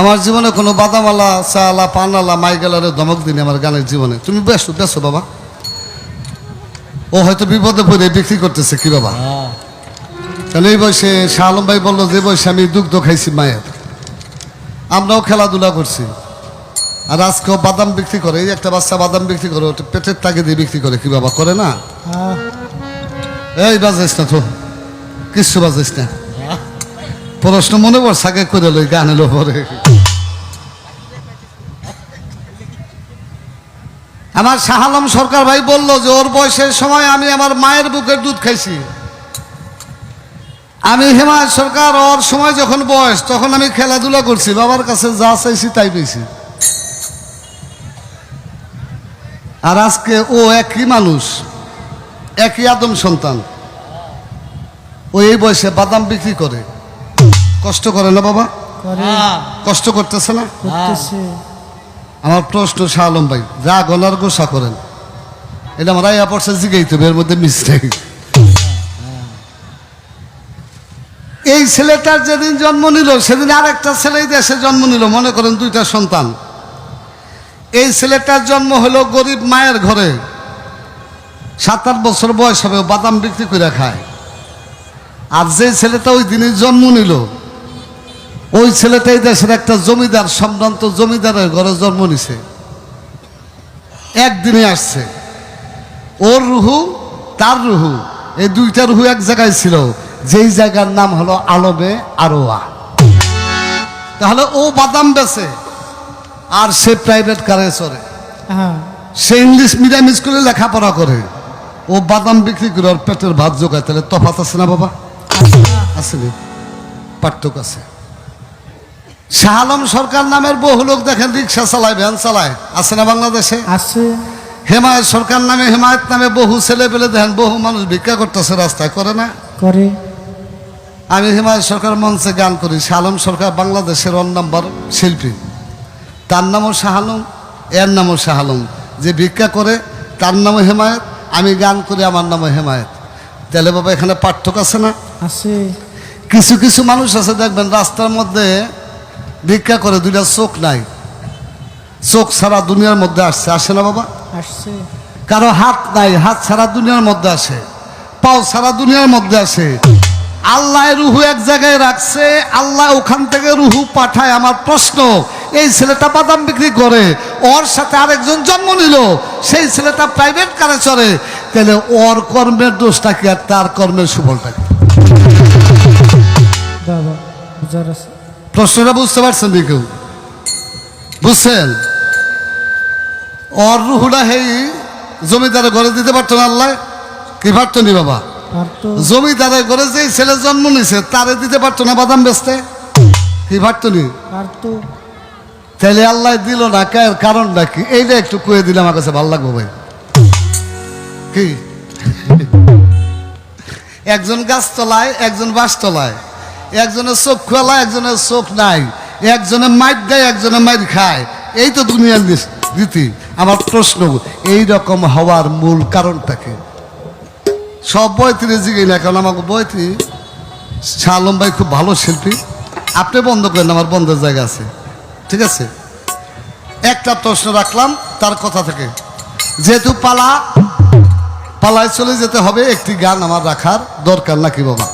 আমার জীবনে কোনো বাদামালা চালা পানালা মাইগেলারে ধমক দিনি আমার গানের জীবনে। তুমি বেসো বেসো বাবা। ও হয়তো বিপদে পড়ে বিক্রি করতেছে কি বাবা? কারণ এই বয়সে শাহ আলম ভাই বলল যে বয়সে আমি দুগ্ধ খাইছি মায়ের আমরাও খেলাধুলা করছি। আর আজকেও বাদাম বিক্রি করে এই একটা বাচ্চা বাদাম বিক্রি করে ওটা পেটের তাকে দিয়ে বিক্রি করে কি বাবা করে না? এই বাজাইস না তো কিচ্ছু বাজাইস না। প্রশ্ন মনে পড়ছে সাকে করে লই গান এলো পরে। আমার শাহ আলম সরকার ভাই বলল যে, ওর বয়সের সময় আমি আমার মায়ের বুকের দুধ খাইছি। আমি হেমায়ত সরকার, ওর সময় যখন বয়স, তখন আমি খেলাধুলা করছি, বাবার কাছে যা চাইছি তাই পেয়েছি। আর আজকে ও একই মানুষ, একই আদম সন্তান। ও এই বয়সে বাদাম বিক্রি করে। কষ্ট করে। না বাবা কষ্ট করতেছে না? আমার প্রশ্ন শাহ আলম ভাই যা গলার গোসা করেন এটা আমার আইয়া পড়ছে জিগেই তো এর মধ্যে মিস্টেক এই ছেলেটার যেদিন জন্ম নিল সেদিন আর একটা ছেলেই দেশে জন্ম নিল মনে করেন দুইটা সন্তান। এই ছেলেটার জন্ম হলো গরিব মায়ের ঘরে। সাত আট বছর বয়স হবে বাদাম বিক্রি করে খায়। আর যে ছেলেটা ওই দিনে জন্ম নিল ওই ছেলেটাই দেশের একটা জমিদার সম্ভ্রান্ত জমিদারের ঘরে জন্ম নিছে। একদিনে আসছে। ওর রুহু তার রুহু এই দুইটা রুহু এক জায়গায় ছিল। যেই জায়গার নাম হলো আলমে আরোয়া। তাহলে ও বাদাম বেছে আর সে প্রাইভেট কারে চড়ে। হ্যাঁ। সে ইংলিশ মিডিয়াম স্কুলে লেখাপড়া করে। ও বাদাম বিক্রি করে ওর পেটের ভাত জোগায়। তাহলে তফাত আছে না বাবা? আছে নি? পার্থক্য আছে। শাহ আলম সরকার নামের বহু লোক দেখেন রিক্সা চালায় ভ্যান চালায়। আছে না বাংলাদেশে? আছে। হেমায়ত সরকার নামে হেমায়ত নামে বহু ছেলে পেলে দেখেন বহু মানুষ ভিক্ষা করতেছে রাস্তায় করে না? করে। আমি হেমায়ত সরকার মঞ্চে গান করি শাহ আলম সরকার বাংলাদেশের অন নম্বর শিল্পী। তার নামও শাহ আলম এর নামও শাহ আলম। যে ভিক্ষা করে তার নামও হেমায়ত আমি গান করি আমার নামও হেমায়ত। তাহলে বাবা এখানে পার্থক্য আছে না? আছে। কিছু কিছু মানুষ আছে দেখবেন রাস্তার মধ্যে ভিক্ষা করে দুইটা চোখ নাই। চোখ ছাড়া দুনিয়ার মধ্যে আসছে। আসে না বাবা? আসছে। কারও হাত নাই হাত ছাড়া দুনিয়ার মধ্যে আসে। পাও ছাড়া দুনিয়ার মধ্যে আসে। আল্লাহ রুহু এক জায়গায় রাখছে আল্লাহ ওখান থেকে রুহু পাঠায়। আমার প্রশ্ন এই ছেলেটা বাদাম বিক্রি করে ওর সাথে আরেকজন জন্ম নিল সেই ছেলেটা প্রাইভেট কারে চড়ে তাহলে ওর কর্মের দোষটা কি আর তার কর্মের সুফলটা কি? প্রশ্নটা বুঝতে পারছেন নি কেউ বুঝছেন? অর রুহুটা হেই জমিদারে গড়ে দিতে পারতো না আল্লাহ। কি পারতো নি বাবা? জমিদারে গড়ে যে ছেলে জন্ম নিছে তারে দিতে পারতো না বাদাম বেচতে? কি পারতো নি? তাহলে আল্লাহ দিল না কার কারণটা কি? এইটা একটু কয়ে দিলে আমার কাছে ভালো লাগবে ভাই। কি? একজন গাছ তলায় একজন বাস তলায় একজনের চোখ খোলা, একজনের চোখ নাই। একজনে মাইর দেয় একজনে মাইর খায়। এই তো দুনিয়ার রীতি আমার প্রশ্ন এই রকম হওয়ার মূল কারণটা কি? সব বয়তিরে জিগে না, কারণ আমাকে বয়তি শাহ ভাই খুব ভালো শিল্পী। আপনি বন্ধ করেন, আমার বন্ধের জায়গা আছে। ঠিক আছে? একটা প্রশ্ন রাখলাম, তার কথা থেকে। যেহেতু পালা, পালায় চলে যেতে হবে, একটি গান আমার রাখার দরকার নাকি বাবা?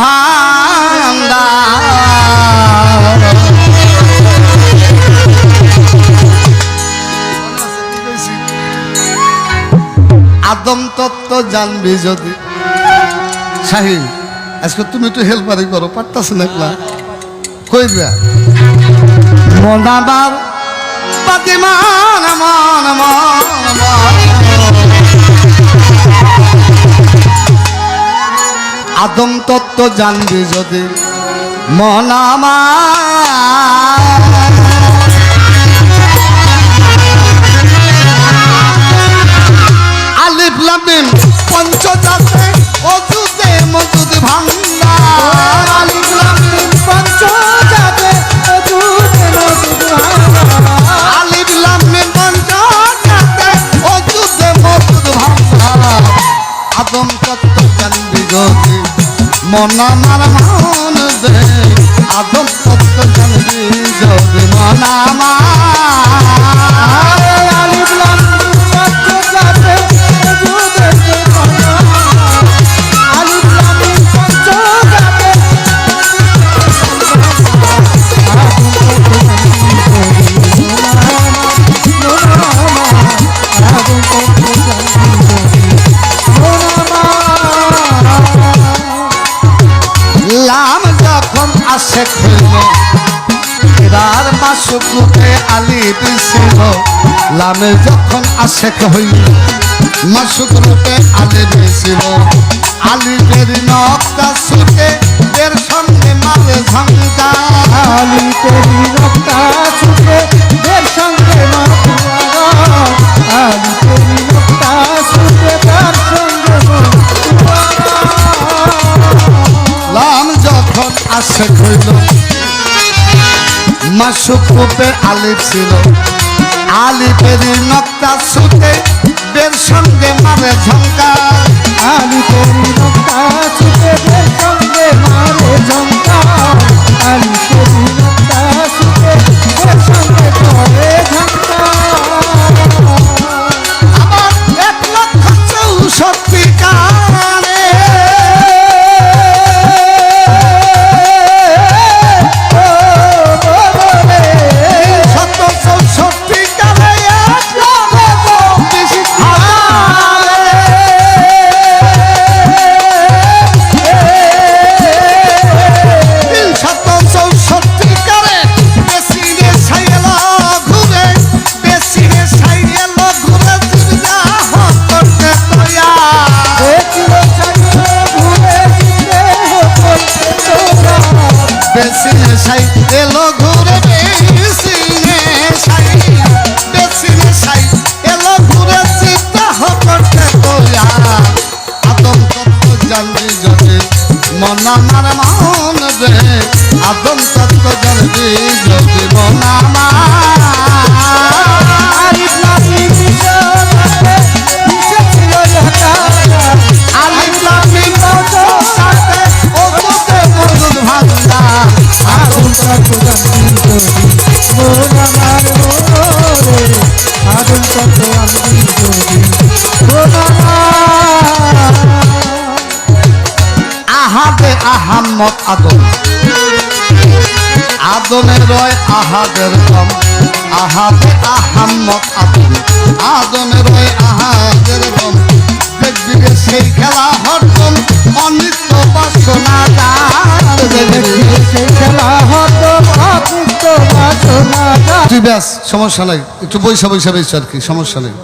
ভান্ডার আদম তত্ত্ব জানবি যদি। শাহিন আজকে তুমি একটু হেল্পারি করো, পারতাছ না একলা? কই দিয়া মনাবার বাদে মান মান মান আদম তত্ত্ব জানবি যদি মন আমার। আলিফ লামিম পঞ্চজাতে অজুদে মজুদ ভান্ডার মন আমার মন দে আদম সত্য জানবি যদি মন লামে যখন আসে হইল, মাসুক রূপে আলি ছিল আলিপের নকটা ছুটে এর সঙ্গে মারে ঝঙ্কা আলি তেরি রক্তা ছুটে দের সঙ্গে আলি তেরি সঙ্গে লাম যখন হইল, মাসুক রূপে ছিল। আলিপের নকটা সুতে বের সঙ্গে মারে ঝঙ্কা আহাম্মদ আদম। আদমের রয় আহাদের কম, আহাদে আহাম্মদ আদম। আদমের রয় আহাদের কম, দেখবি সেই খেলা হরদম অনিত্য বাসনা দেখবি সেই খেলা হতো অতৃপ্ত বাসনা তুই ব্যাস, সমস্যা নাই, একটু বৈশা বৈশা বেশ আর কি, সমস্যা নেই।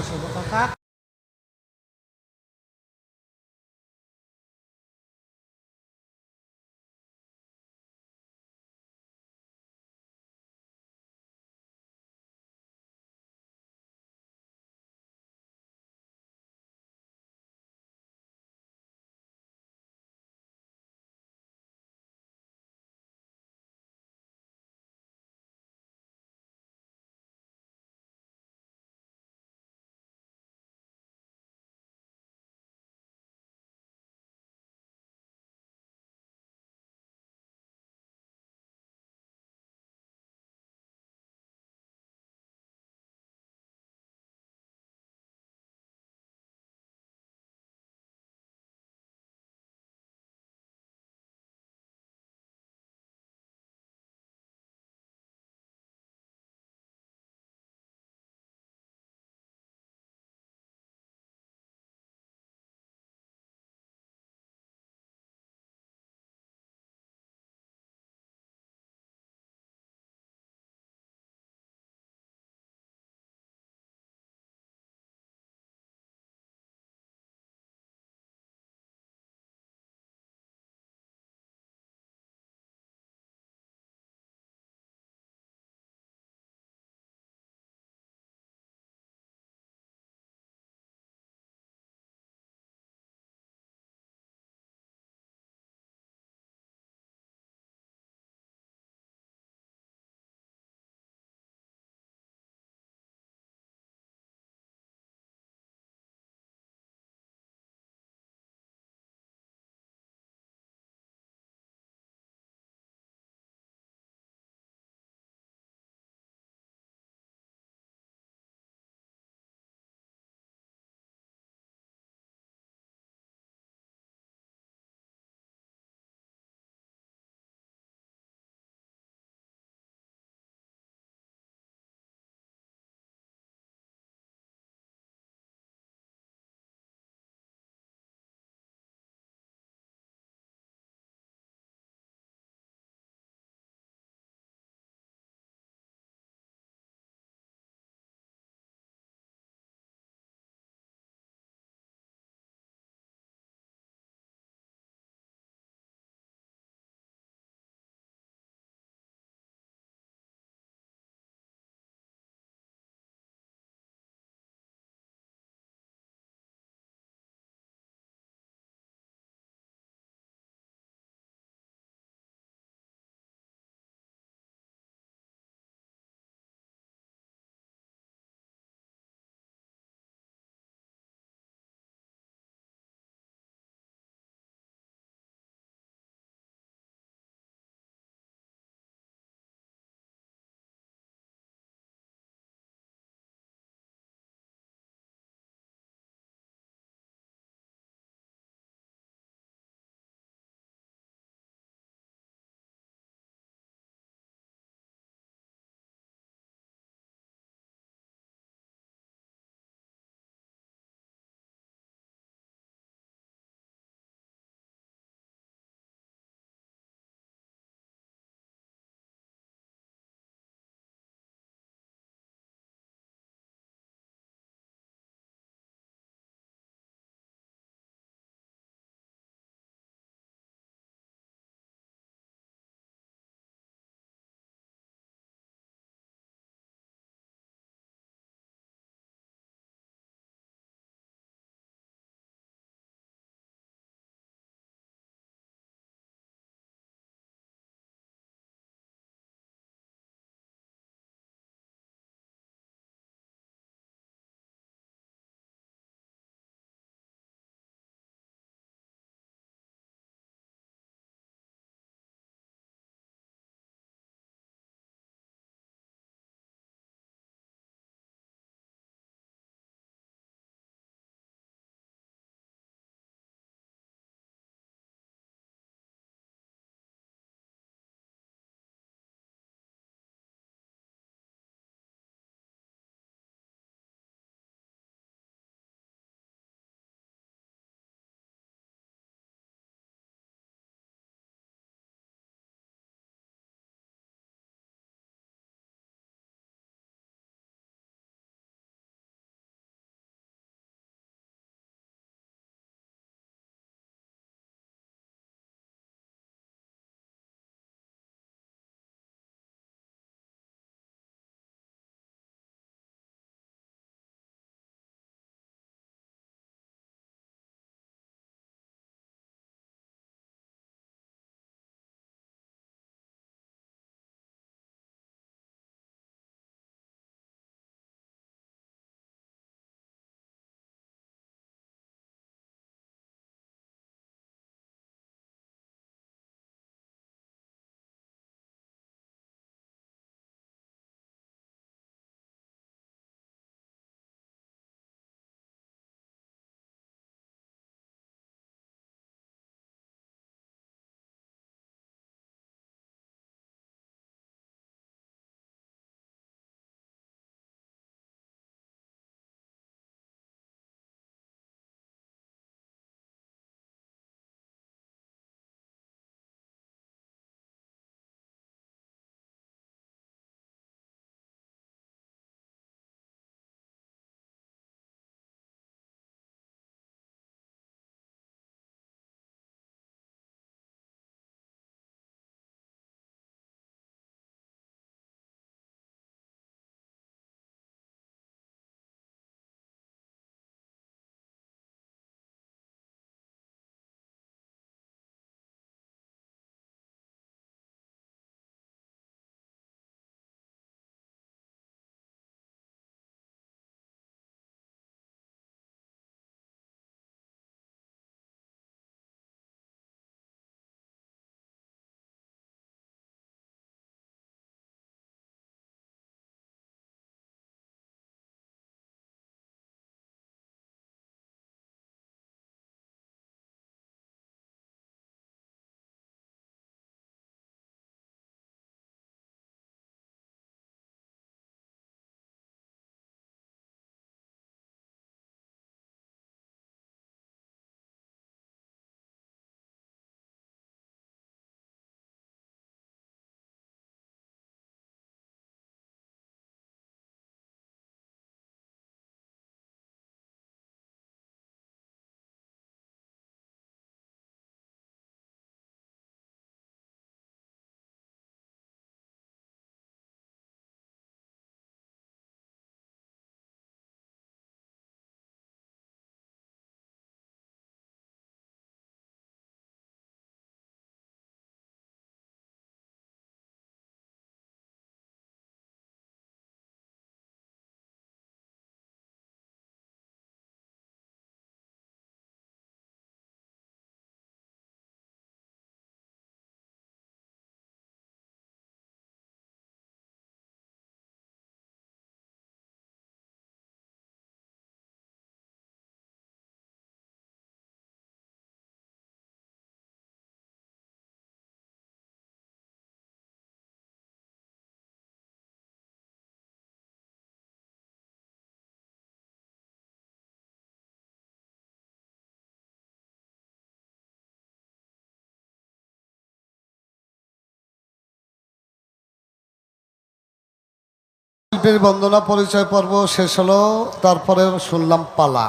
শিল্পীর বন্দনা পরিচয় পর্ব শেষ হলো, তারপরে শুনলাম পালা।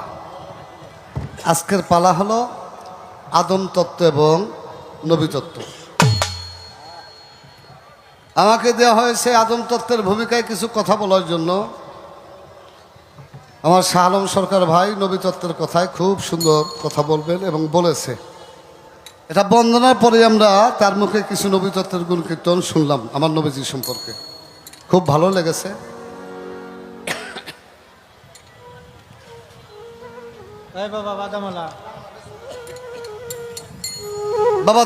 আজকের পালা হলো আদম তত্ত্ব এবং নবী তত্ত্ব। আমাকে দেওয়া হয়েছে আদম তত্ত্বের ভূমিকায় কিছু কথা বলার জন্য। আমার শাহ আলম সরকার ভাই নবী তত্ত্বের কথায় খুব সুন্দর কথা বলবেন এবং বলেছে। এটা বন্দনার পরে আমরা তার মুখে কিছু নবী তত্ত্বের গুণ কীর্তন শুনলাম, আমার নবীজি সম্পর্কে। খুব ভালো লেগেছে। বাবা বাদামালা বাবা